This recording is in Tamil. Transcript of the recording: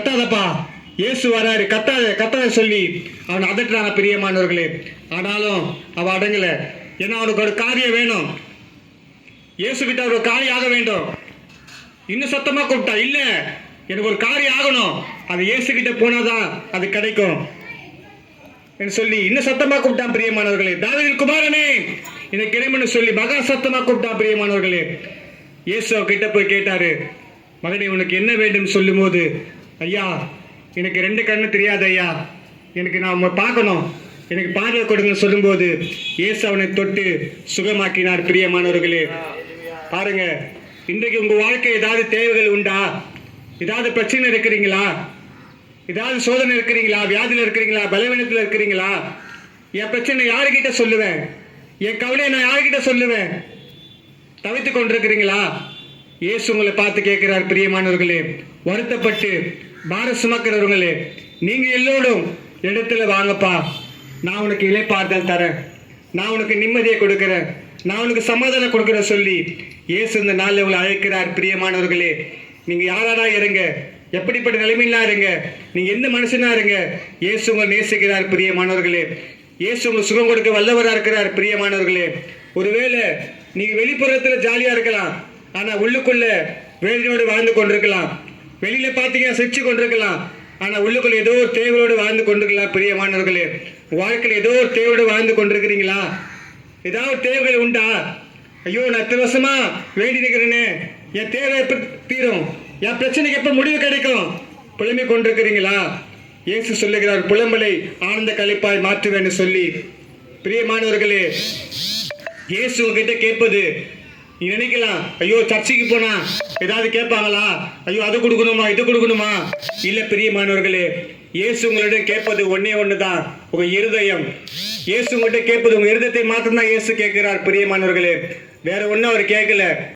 கத்தாதப்பா. இயேசு வராரு. கத்தாத கத்தாத சொல்லி. அவன் அதட்டான பிரியமானவர்களே. ஆனாலும் அவன் அடங்கல. ஏன்னா அவனுக்கு ஒரு காரியம் வேணும். இயேசு கிட்ட ஒரு காரியம் ஆக வேண்டும். இன்னும் சத்தமா கூப்பிட்டா இல்ல எனக்கு ஒரு காரியம் ஆகணும். அது இயேசு கிட்ட போனாதான் அது கிடைக்கும். என்று சொல்லி இன்னும் சத்தமா கூப்பிட்டான் பிரியமானவர்களே. தாவீதின் குமாரனே எனக்கு கிடைமனு சொல்லி மகா சத்தமா கூப்பிட்டான் பிரியமானவர்களே. இயேசு கிட்ட போய் கேட்டாரு மகனே உனக்கு என்ன வேண்டும்? சொல்லும் போது ஐயா எனக்கு ரெண்டு கண்ணு தெரியாது ஐயா எனக்கு நான் பார்க்கணும். எனக்கு பார்வை கொடுங்கன்னு சொல்லும்போது இயேசு அவனை தொட்டு சுகமாக்கினார் பிரியமானவர்களே. பாருங்க இன்றைக்கு உங்கள் வாழ்க்கை ஏதாவது தேவைகள் உண்டா? ஏதாவது பிரச்சனை இருக்கிறீங்களா? ஏதாவது சோதனை இருக்கிறீங்களா? வியாதியில் இருக்கிறீங்களா? பலவீனத்தில் இருக்கிறீங்களா? என் பிரச்சனை யாருக்கிட்ட சொல்லுவேன்? என் கவலையை நான் யாருக்கிட்ட சொல்லுவேன்? தவித்து கொண்டிருக்கிறீங்களா? இயேசு உங்களை பார்த்து கேட்கிறார் பிரியமானவர்களே. வருத்தப்பட்டு பார சுமக்கிறவர்களே நீங்க எல்லோரும் இடத்துல வாங்கப்பா. நான் உனக்கு இலைப்பாறுதல் தரேன். நான் உனக்கு நிம்மதியை கொடுக்குறேன். நான் உனக்கு சமாதானம் கொடுக்குறேன் சொல்லி இயேசு இந்த நாளில் உங்களை அழைக்கிறார் பிரியமானவர்களே. நீங்க யாராடா இருங்க. எப்படிப்பட்ட நிலைமையிலா இருங்க. நீங்க எந்த மனுஷனா இருங்க. இயேசு உங்களை நேசிக்கிறார் பிரியமானவர்களே. இயேசு உங்களுக்கு சுகம் கொடுக்க வல்லவராக இருக்கிறார் பிரியமானவர்களே. ஒருவேளை நீங்க வெளிப்புறத்துல ஜாலியா இருக்கலாம். ஆனா உள்ளுக்குள்ள வேதனையோடு வாழ்ந்து கொண்டிருக்கலாம். வெளியில பாத்தீங்கன்னா சிரிச்சு கொண்டிருக்கலாம். ஆனா உள்ளுக்குள்ள ஏதோ ஒரு தேவையோடு வாழ்ந்து கொண்டிருக்கலாம் பிரியமானவர்களே வாழ்க்கையில் ஏதோ ஒரு தேவையோடு வாழ்ந்து கொண்டிருக்கிறீங்களா? ஏதாவது தேவைகள் உண்டா? ஐயோ நான் இத்தனை வருஷமா வேண்டி நிற்கிறேனே என் தேவை எப்ப தீரும்? என் பிரச்சனைக்கு எப்ப முடிவு கிடைக்கும்? புலம்பி கொண்டிருக்கிறீங்களா? இயேசு சொல்லுகிறார் புலம்பலை ஆனந்த கழிப்பாய் மாற்றுவேன்னு சொல்லி. பிரியமானவர்களே இயேசு உங்ககிட்ட கேட்பது நீ நினைக்கலாம். ஐயோ சர்ச்சைக்கு போனா. ஏதாவது கேட்பாங்களா? ஐயோ அது கொடுக்கணுமா இது கொடுக்கணுமா? இல்ல பிரியமானவர்களே இயேசு உங்களிடம் கேட்பது ஒன்னே ஒண்ணுதான். உங்க இருதயம். இயேசு உங்கள்கிட்ட கேட்பது உங்க இருதயத்தை மாத்திரம் தான் இயேசு கேட்கிறார் பிரியமானவர்களே வேற ஒன்றும் அவர் கேட்கல.